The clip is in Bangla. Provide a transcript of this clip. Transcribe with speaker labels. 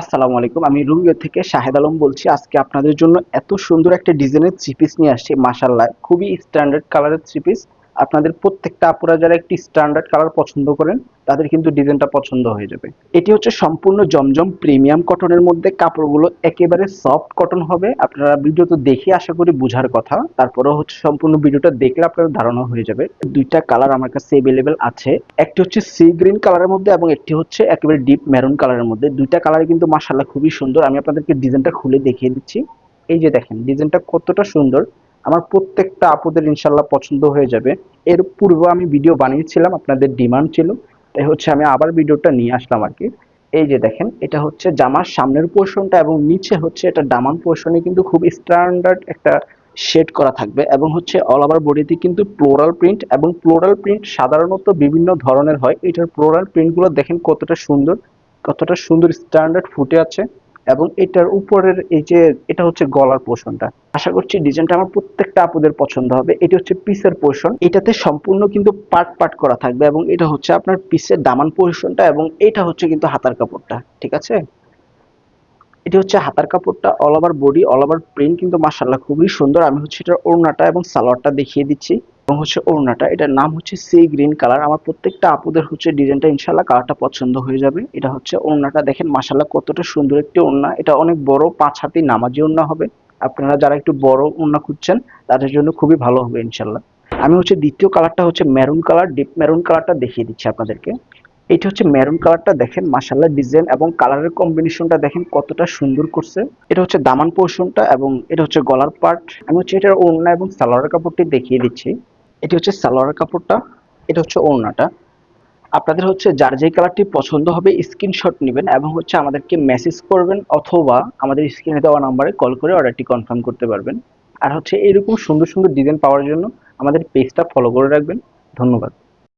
Speaker 1: আসসালামু আলাইকুম। আমি রুমিও থেকে শাহেদ আলম বলছি। আজকে আপনাদের জন্য এত সুন্দর একটা ডিজাইনের থ্রি পিস নিয়ে আসছি মাসাল্লাহ খুবই স্ট্যান্ডার্ড কালারের থ্রি পিস আপনাদের প্রত্যেকটা আপুরা যারা একটি স্ট্যান্ডার্ড কালার পছন্দ করেন, তাদের কিন্তু ডিজাইনটা পছন্দ হয়ে যাবে। এটি হচ্ছে সম্পূর্ণ জমজম প্রিমিয়াম কটনের মধ্যে কাপড়গুলো একেবারে সফট কটন হবে। আপনারা ভিডিও তো দেখে আশা করি বোঝার কথা। তারপরে হচ্ছে সম্পূর্ণ ভিডিওটা দেখলে আপনাদের ধারণা হয়ে যাবে। দুইটা কালার আমার কাছে অ্যাভেলেবেল আছে। একটি হচ্ছে সি গ্রিন কালারের মধ্যে এবং একটি হচ্ছে একেবারে ডিপ মেরুন কালারের মধ্যে। দুইটা কালার কিন্তু মাশাল্লাহ খুবই সুন্দর। আমি আপনাদেরকে ডিজাইনটা খুলে দেখিয়ে দিচ্ছি। এই যে দেখেন ডিজাইনটা কতটা সুন্দর। আমার প্রত্যেকটা আপুদের ইনশাল্লাহ পছন্দ হয়ে যাবে। এর পূর্বে আমি ভিডিও বানিয়েছিলাম, আপনাদের ডিমান্ড ছিল। তাই হচ্ছে আমি আবার ভিডিওটা নিয়ে আসলাম আর কি এই যে দেখেন, এটা হচ্ছে জামার সামনের পোর্শনটা এবং নিচে হচ্ছে এটা ডামান পোর্শনে কিন্তু খুব স্ট্যান্ডার্ড একটা শেড করা থাকবে এবং হচ্ছে অল ওভার বডিতে কিন্তু ফ্লোরাল প্রিন্ট এবং ফ্লোরাল প্রিন্ট সাধারণত বিভিন্ন ধরনের হয়। এটার ফ্লোরাল প্রিন্টগুলো দেখেন কতটা সুন্দর কতটা সুন্দর স্ট্যান্ডার্ড ফুটে আছে। এবং এটার উপরের এই যে, এটা হচ্ছে গলার পোষণটা। আশা করছি ডিজাইনটা আমার প্রত্যেকটা আপুদের পছন্দ হবে। এটা হচ্ছে পিসের পোর্শন এটাতে সম্পূর্ণ কিন্তু পার্ট পার্ট করা থাকবে এবং এটা হচ্ছে আপনার পিসের দামান পোর্শনটা এবং এটা হচ্ছে কিন্তু হাতার কাপড়টা, ঠিক আছে? এটি হচ্ছে হাতার কাপড়টা all over body all over print কিন্তু মাসাল্লাহ খুবই সুন্দর। আমি হচ্ছে এটার ওড়নাটা এবং সালোয়ারটা দেখিয়ে দিচ্ছি। এবং হচ্ছে ওড়নাটা, এটার নাম হচ্ছে সি গ্রিন কালার। আমার প্রত্যেকটা আপুদের হচ্ছে ডিজাইনটা ইনশাল্লাহ কালারটা পছন্দ হয়ে যাবে। এটা হচ্ছে ওড়নাটা, দেখেন মাসাল্লাহ কতটা সুন্দর একটি ওড়না। এটা অনেক বড়, পাঁচ হাতি নামাজি ওড়না হবে। আপনারা যারা একটু বড় ওড়না খুঁজছেন, তাদের জন্য খুবই ভালো হবে ইনশাল্লাহ আমি হচ্ছে দ্বিতীয় কালারটা হচ্ছে মেরুন কালার, ডিপ মেরুন কালারটা দেখিয়ে দিচ্ছি আপনাদেরকে। এটা হচ্ছে মেরুন কালারটা, দেখেন মাসাল্লাহ ডিজাইন এবং কালারের কম্বিনেশনটা দেখেন কতটা সুন্দর করছে। এটা হচ্ছে দামান পোর্শনটা এবং এটা হচ্ছে গলার পার্ট। আমি হচ্ছে এটার ওড়না এবং সালোয়ারের কাপড়টি দেখিয়ে দিচ্ছি। এটি হচ্ছে সালোয়ার কাপড়টা, এটা হচ্ছে ওড়নাটা। আপনাদের হচ্ছে যার যে কালারটি পছন্দ হবে স্ক্রিনশট নেবেন এবং হচ্ছে আমাদেরকে মেসেজ করবেন অথবা আমাদের স্ক্রিনে দেওয়া নাম্বারে কল করে অর্ডারটি কনফার্ম করতে পারবেন। আর হচ্ছে এরকম সুন্দর সুন্দর ডিজাইন পাওয়ার জন্য আমাদের পেজটা ফলো করে রাখবেন। ধন্যবাদ।